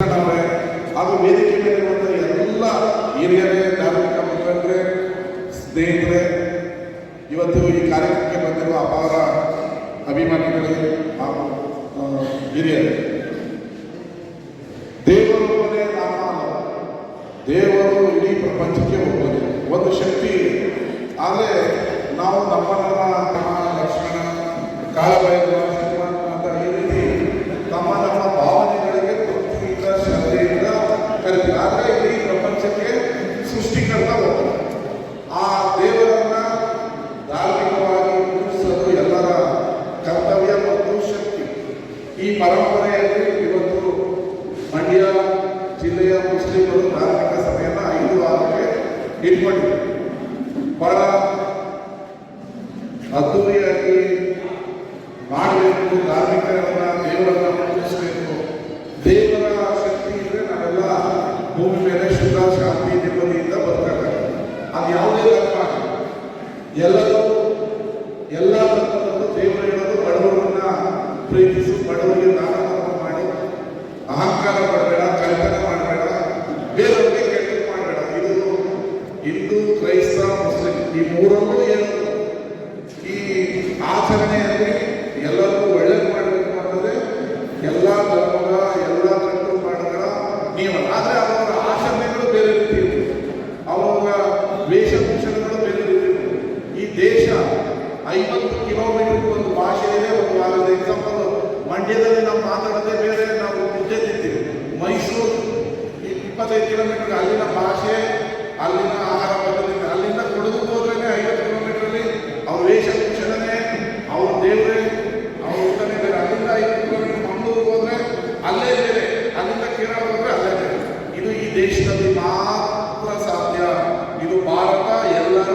ಹಾಗೂ ವೇದಿಕೆ ಮೇಲಿರುವಂಥ ಎಲ್ಲ ಹಿರಿಯರೇ, ಧಾರ್ಮಿಕ ಮುಖಂಡರೇ, ಸ್ನೇಹಿತರೆ, ಇವತ್ತು ಈ ಕಾರ್ಯಕ್ರಮಕ್ಕೆ ಬಂದಿರುವ ಅಪಾರ ಅಭಿಮಾನಿಗಳೇ ಹಾಗೂ ಹಿರಿಯರೇ. ದೇವರೊಬ್ಬನೇ ನಾಮ ದೇವರು ಇಡೀ ಪ್ರಪಂಚಕ್ಕೆ ಒಬ್ಬನೇ. ಒಂದು ಶಕ್ತಿ. ಆದರೆ ನಾವು ನಮ್ಮ ನಮ್ಮ ಲಕ್ಷ್ಮಣ ಕಾಳಭೈರವ ಹನುಮಂತ ಅಂತ ಈ ರೀತಿ ನಮ್ಮ ನಮ್ಮ ಭಾವನೆಗಳಿಗೆ ಭಕ್ತಿಯಿಂದ ಶ್ರದ್ಧೆಯಿಂದ ಕರಿತೀವಿ ಆದರೆ ಇಡೀ ಪ್ರಪಂಚಕ್ಕೆ ಸೃಷ್ಟಿಕರ್ತ ಒಬ್ಬನೇ ಆ ದೇವರನ್ನ ಧಾರ್ಮಿಕವಾಗಿ ಪೂಜಿಸೋದು ಎಲ್ಲರ ಕರ್ತವ್ಯ ಮತ್ತು ಶಕ್ತಿ ಈ ಪರಂಪರೆಯಲ್ಲಿ ಇವತ್ತು ಮಂಡ್ಯ ಜಿಲ್ಲೆಯ ಮುಸ್ಲಿಮರು ಧಾರ್ಮಿಕ ಸಭೆಯನ್ನು ಐದು ವಾರಕ್ಕೆ ಇಟ್ಕೊಂಡಿದ್ದಾರೆ ಬಹಳ ಅದ್ದೂರಿಯಾಗಿ ಮಾಡಬೇಕು, ಧಾರ್ಮಿಕರನ್ನ, ದೇವರನ್ನ ಪೂಜಿಸಬೇಕು. ದೇವರ ಶಕ್ತಿ ಇದ್ರೆ ನಾವೆಲ್ಲ ಭೂಮಿ ಮೇಲೆ ಶುದ್ಧ ಶಾಂತಿ ನೆಮ್ಮದಿಯಿಂದ ಬರ್ತಾರೆ ಅದು ಯಾವುದೇ ಎಲ್ಲರೂ ಎಲ್ಲ ಧರ್ಮದಲ್ಲೂ ದೇವರು ಪ್ರೀತಿಸು ಬಡವರಿಗೆ ದಾನ ಮಾಡಿ, ಅಹಂಕಾರ ಮಾಡಬೇಡ, ಕಳ್ತನ ಮಾಡಬೇಡ ಬೇರೆಯವರಿಗೆ ಕೆಟ್ಟ ಮಾಡಬೇಡ. ಇದು ಹಿಂದೂ, ಕ್ರೈಸ್ತ, ಮುಸ್ಲಿಂ, ಈ ಮೂರಲ್ಲೂ ಏನು? ಈ ಆಚರಣೆಯಲ್ಲಿ ಎಲ್ಲರೂ ಒಳ್ಳೇದು ಮಾಡಬೇಕು ಅಂದರೆ ಎಲ್ಲ ಧರ್ಮದ ಎಲ್ಲ ಕಟ್ಟು ಮಾಡುಗಳ ನೀವು ಆದರೆ ಅವರ ಆಚರಣೆಗಳು ಬೇರೆ ರೀತಿ ಅವರ ವೇಷಭೂಷಣಗಳು ಬೇರೆ ರೀತಿ ಈ ದೇಶ ಐವತ್ತು ಕಿಲೋಮೀಟರ್ ಒಂದು ಭಾಷೆ ಒಂದು ವಾರದ ಎಕ್ಸಾಂಪಲ್ ಮಂಡ್ಯದಲ್ಲಿ ನಾವು ಮಾತಾಡೋದೇ ಬೇರೆ ನಾವು ಮುದ್ದೆ ತಿಂತೀವಿ ಮೈಸೂರು ಇಪ್ಪತ್ತೈದು ಕಿಲೋಮೀಟರ್ ಅಲ್ಲಿನ ಭಾಷೆ ಅಲ್ಲಿನ ಆಹಾರ ಪದ್ಧತಿ ಅಲ್ಲಿಂದ ಕೊಡಗು ಹೋದ್ರೆ ಐವತ್ತು ಕಿಲೋಮೀಟರಲ್ಲಿ ಅವ್ರ ವೇಷಭೂಷಣನೇ ಅವ್ರ ದೇವರೇ ಅವ್ರ ಊಟನೇ ಬೇರೆ ಅಲ್ಲಿಂದ ಐವತ್ತು ಕಿಲೋಮೀಟರ್ ಮಂಗಳೂರಿಗೆ ಹೋದ್ರೆ ಅಲ್ಲೇ ಬೇರೆ ಅಲ್ಲಿಂದ ಕೇರಳ ಹೋದ್ರೆ ಅಲ್ಲೇ ಬೇರೆ ಇದು ಈ ದೇಶದಲ್ಲಿ ಮಾತ್ರ ಸಾಧ್ಯ ಇದು ಭಾರತ ಎಲ್ಲರ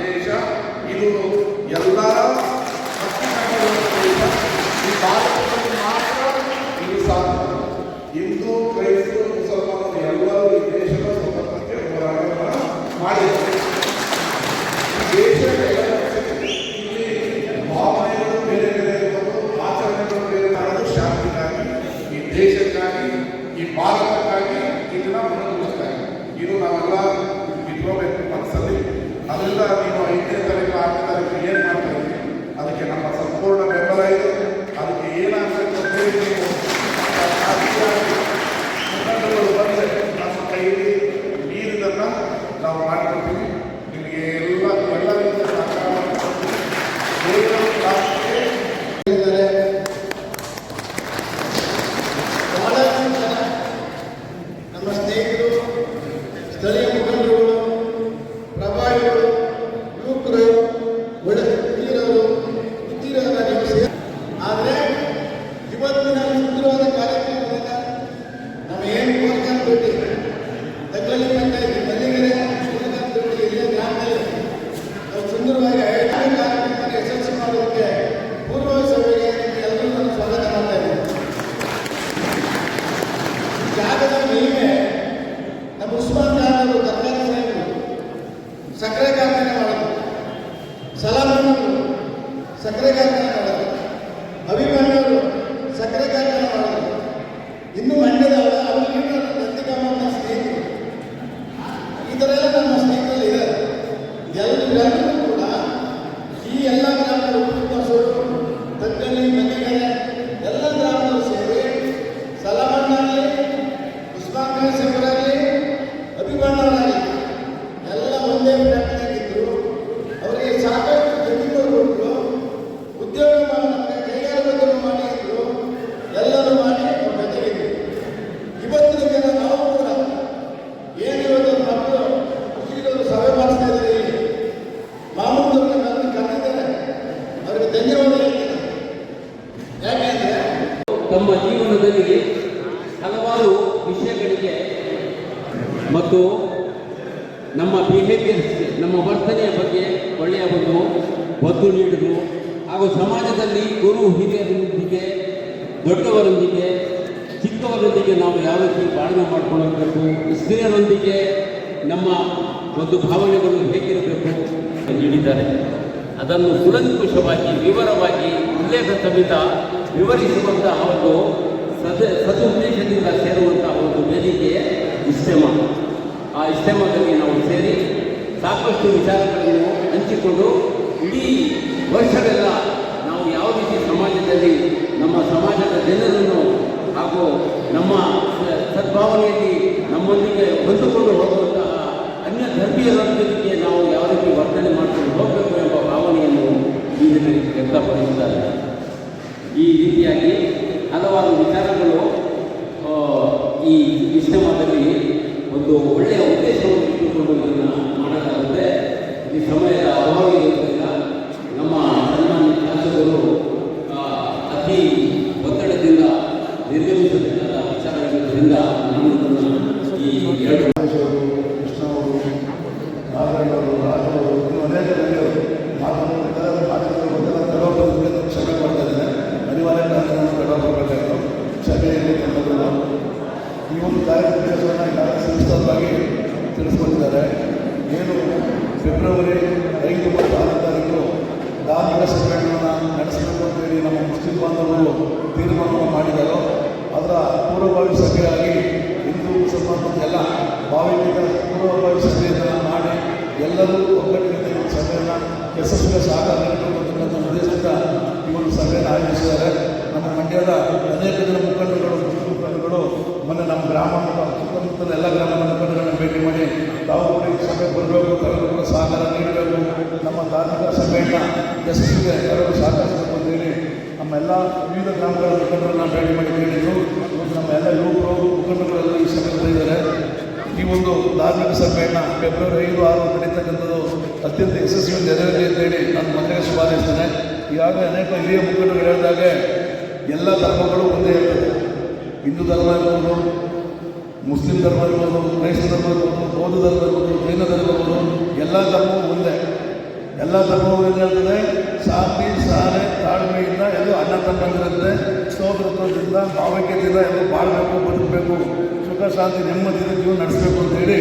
ದೇಶ ಇದು ಎಲ್ಲರ ಹಕ್ಕಿನಲ್ಲಿರುವ ದೇಶ. ಈ ಭಾರತದಲ್ಲಿ ಮಾತ್ರ ಇದು ಸಾಧ್ಯ ಹಿಂದೂ ಕ್ರೈಸ್ತರು ಮುಸಲ್ಮಾನರು ಎಲ್ಲರೂ ಈ ದೇಶದ ಸ್ವತಂತ್ರಕ್ಕೆ ಹೋರಾಟವನ್ನು ಮಾಡಿದ್ದಾರೆ ಈ ದೇಶದ ಇಲ್ಲಿ ಭಾವನೆಗಳು ಬೇರೆ ಬೇರೆ ಇರ್ಬೋದು ಆಚರಣೆಗಳು ಬೇರೆ ಮಾಡೋದು ಶಾಂತಿಗಾಗಿ ಈ ದೇಶಕ್ಕಾಗಿ ಈ ಭಾರತಕ್ಕಾಗಿ ಇದನ್ನ ಮುನ್ನಡೆಸ್ತಾರೆ ಇದು ನಾವೆಲ್ಲ ಇಟ್ಕೋಬೇಕು ಮನಸ್ಸಲ್ಲಿ ಅದರಿಂದ ನೀವು ಐದನೇ ತಾರೀಕು, ಆರನೇ ತಾರೀಕು ಏನು ಮಾಡ್ತಾ ಅದಕ್ಕೆ ನಮ್ಮ ಸಂಪೂರ್ಣ ಬೆಂಬಲ ಇದೆ. ಅದಕ್ಕೆ ಏನಾಗಬೇಕು ತಮ್ಮ ಜೀವನದಲ್ಲಿ ಹಲವಾರು ವಿಷಯಗಳಿಗೆ ಮತ್ತು ನಮ್ಮ ಬಿಹೇವಿಯರ್ಸ್ ನಮ್ಮ ವರ್ತನೆಯ ಬಗ್ಗೆ ಒಳ್ಳೆಯ ಒಂದು ಒತ್ತು ನೀಡಿದರು. ಹಾಗೂ ಸಮಾಜದಲ್ಲಿ ಗುರು ಹಿರಿಯರೊಂದಿಗೆ, ದೊಡ್ಡವರೊಂದಿಗೆ, ಚಿಕ್ಕವರೊಂದಿಗೆ ನಾವು ಯಾವ ರೀತಿ ಪಾಲನೆ ಮಾಡಿಕೊಳ್ಳಬೇಕು, ಸ್ತ್ರೀಯರೊಂದಿಗೆ ನಮ್ಮ ಒಂದು ಭಾವನೆಗಳು ಹೇಗಿರಬೇಕು ಅಂತ ಹೇಳಿದ್ದಾರೆ. ಅದನ್ನು ಕುಲಂಕುಷವಾಗಿ ವಿವರವಾಗಿ, ಉಲ್ಲೇಖ ಸಮೇತ ವಿವರಿಸುವಂತಹ ಒಂದು ಸದ, ಸದುದ್ದೇಶದಿಂದ ಸೇರುವಂತಹ ಒಂದು ವೇದಿಕೆ ಇಸ್ತೆಮ ಆ ಇಸ್ತೆಮದಲ್ಲಿ ನಾವು ಸೇರಿ ಸಾಕಷ್ಟು ವಿಚಾರಗಳನ್ನು ಹಂಚಿಕೊಂಡು ಇಡೀ ವರ್ಷವೆಲ್ಲ ನಾವು ಯಾವ ರೀತಿ ಸಮಾಜದಲ್ಲಿ, ನಮ್ಮ ಸಮಾಜದ ಜನರನ್ನು ಹಾಗೂ ನಮ್ಮ ಸದ್ಭಾವನೆಯಲ್ಲಿ ನಮ್ಮೊಂದಿಗೆ ಹೊಂದಿಕೊಂಡು ಹೋಗುವಂತಹ ಅನ್ಯ ಧರ್ಮೀಯರೊಂದಿಗೆ ನಾವು ಯಾವ ರೀತಿ ವರ್ತನೆ ಮಾಡಿಕೊಂಡು ಹೋಗಬೇಕು ಎಂಬ ಭಾವನೆಯನ್ನು ಈ ದಿನ ವ್ಯಕ್ತಪಡಿಸಿದ್ದಾರೆ ಈ ರೀತಿಯಾಗಿ ಹಲವಾರು ವಿಚಾರಗಳು ಆ, ಈ ಇಷ್ಟಮದಲ್ಲಿ ಒಂದು ಒಳ್ಳೆಯ ಉದ್ದೇಶವನ್ನು ಇಟ್ಟುಕೊಂಡು ಇದನ್ನು ಮಾಡಲಾಗುತ್ತೆ. ಈ ಸಮಯದ ಅಭಾವ ಇರುವುದರಿಂದ ನಮ್ಮ ಸನ್ಮಾನ್ಯ ಶಾಸಕರು ಅತಿ ಒತ್ತಡದಿಂದ, ನಿರ್ಗಮಿಸಬೇಕಾದ ವಿಚಾರಗಳಿರೋದ್ರಿಂದ ನಾನು ಈ ಎರಡು ಕ್ಷಮೆ ಮಾಡ್ತಾ ಇದ್ದೇನೆ ಅನಿವಾರ್ಯ ತಡವಾಗಬೇಕಾಯಿತು ಸಭೆಯಲ್ಲಿ ತಂದದ್ದು ಈ ಒಂದು ಕಾರ್ಯಕ್ರಮವನ್ನು ಈಗಾಗಲೇ ಸವಿಸ್ತಾರವಾಗಿ ತಿಳಿಸ್ಕೊಟ್ಟಿದ್ದಾರೆ. ಏನು ಫೆಬ್ರವರಿ ಐದು ಮತ್ತು ಆರು ತಾರೀಕು ಧಾರ್ಮಿಕ ಸಮ್ಮೇಳನವನ್ನು ನಡೆಸಬೇಕು ಅಂತೇಳಿ ನಮ್ಮ ಮುಸ್ಲಿಂ ಬಾಂಧವರು ತೀರ್ಮಾನವನ್ನು ಮಾಡಿದರು ಅದರ ಪೂರ್ವಭಾವಿ ಸಭೆಯಾಗಿ ಹಿಂದೂ, ಮುಸಲ್ಮಾನ ಎಲ್ಲ ಭಾವಿಕ ಪೂರ್ವಭಾವಿ ಸಭೆಯನ್ನು ಮಾಡಿ ಎಲ್ಲರೂ ಒಗ್ಗಟ್ಟಿನಿಂದ ಸಭೆಯನ್ನು ಯಶಸ್ವಿಗೆ ಸಹಕಾರ ನೀಡಬೇಕು ಅಂತಕ್ಕಂಥ ಉದ್ದೇಶದಿಂದ ಈ ಒಂದು ಸಭೆಯನ್ನು ಆಯೋಜಿಸಿದ್ದಾರೆ ನಮ್ಮ ಮಂಡ್ಯದ ಅನೇಕ ಜನ ಮುಖಂಡರುಗಳು ಮುಸ್ಲಿಂ ಮುಖಂಡರುಗಳು ಮೊನ್ನೆ ನಮ್ಮ ಗ್ರಾಮ ಮತ್ತು ಸುತ್ತಮುತ್ತಲ ಎಲ್ಲ ಗ್ರಾಮದ ಮುಖಂಡರನ್ನು ಭೇಟಿ ಮಾಡಿ ತಾವು ಕೂಡ ಈ ಸಭೆಗೆ ಬರಬೇಕು ತಾವು ಕೂಡ ಸಹಕಾರ ನೀಡಬೇಕು ನಮ್ಮ ಧಾರ್ಮಿಕ ಸಭೆಯನ್ನು ಯಶಸ್ವಿಗೆ ಯಾರಾದರೂ ಸಹಕರಿಸಬೇಕು ಅಂತೇಳಿ ನಮ್ಮ ಎಲ್ಲ ವಿವಿಧ ಗ್ರಾಮಗಳ ಮುಖಂಡರನ್ನ ಭೇಟಿ ಮಾಡಿ ಕೇಳಿದ್ರು ನಮ್ಮ ಎಲ್ಲ ಯುವಕರು ಮುಖಂಡರುಗಳೆಲ್ಲ ಈ ಇದ್ದಾರೆ. ಈ ಒಂದು ಧಾರ್ಮಿಕ ಸಭೆಯನ್ನು ಫೆಬ್ರವರಿ ಐದು, ಆರು ನಡೀತಕ್ಕಂಥದ್ದು ಅತ್ಯಂತ ಯಶಸ್ವಿ ನೆರವೇರಲಿ ಅಂತೇಳಿ ನಾನು ಮನೆಗೆ ಶುಭಾರಿಸ್ತೇನೆ ಈಗಾಗಲೇ ಅನೇಕ ಹಿರಿಯ ಮುಖಂಡರು ಹೇಳಿದಾಗೆ ಎಲ್ಲ ಧರ್ಮಗಳು ಒಂದೇ ಇರ್ತದೆ. ಹಿಂದೂ ಧರ್ಮ ಇರ್ಬೋದು, ಮುಸ್ಲಿಂ ಧರ್ಮ ಇರ್ಬೋದು, ಕ್ರೈಸ್ತ ಧರ್ಮ ಇರ್ಬೋದು, ಬೌದ್ಧ ಧರ್ಮ ಇರ್ಬೋದು, ಜೈನ ಧರ್ಮ ಇರ್ಬೋದು, ಎಲ್ಲ ಧರ್ಮವೂ ಒಂದೇ. ಎಲ್ಲ ಧರ್ಮವೂ ಏನು ಭಾವೈಕ್ಯತೆಯಿಂದ ಎಲ್ಲರೂ ಬಾಳಬೇಕು ಬದುಕಬೇಕು ಸುಖ ಶಾಂತಿ ನೆಮ್ಮದಿಯಿಂದ ಜೀವನ ನಡೆಸಬೇಕು ಅಂತೇಳಿ